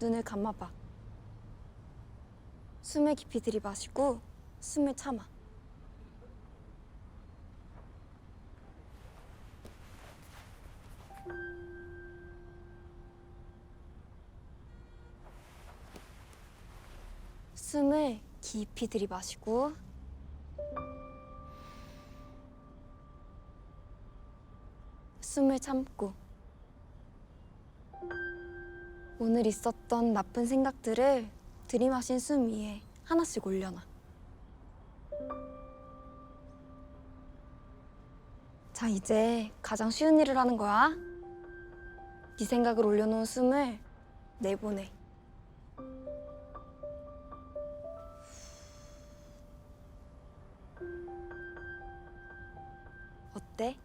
눈을 감아봐. 숨을 깊이 들이마시고 숨을 참아. 숨을 깊이 들이마시고 숨을 참고 오늘 있었던 나쁜 생각들을 들이마신 숨 위에 하나씩 올려놔. 자, 이제 가장 쉬운 일을 하는 거야. 네 생각을 올려놓은 숨을 내보내. 어때?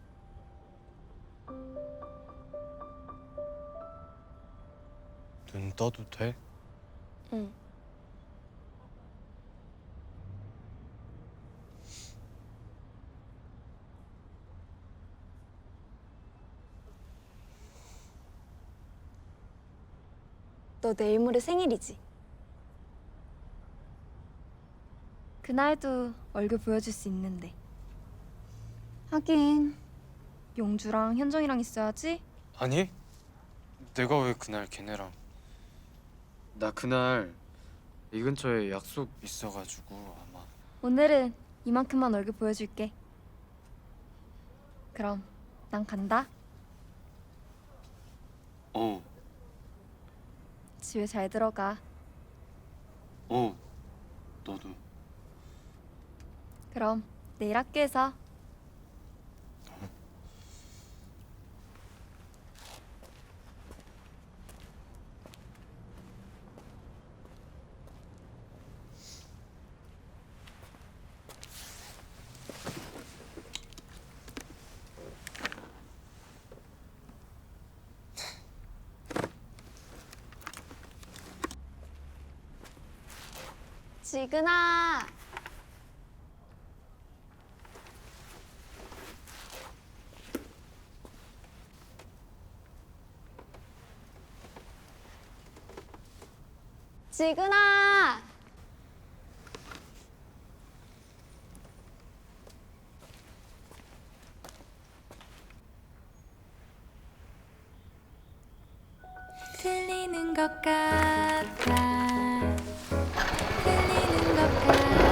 눈 떠도 돼? 응. 너 내일 모레 생일이지? 그날도 얼굴 보여줄 수 있는데. 하긴 용주랑 현정이랑 있어야지. 아니 내가 왜 그날 걔네랑 나 그날 이 근처에 약속 있어가지고 아마 오늘은 이만큼만 얼굴 보여줄게. 그럼 난 간다. 어 집에 잘 들어가. 어, 너도 그럼 내일 학교에서 지근아 지근아 들리는 것 같아 Bye.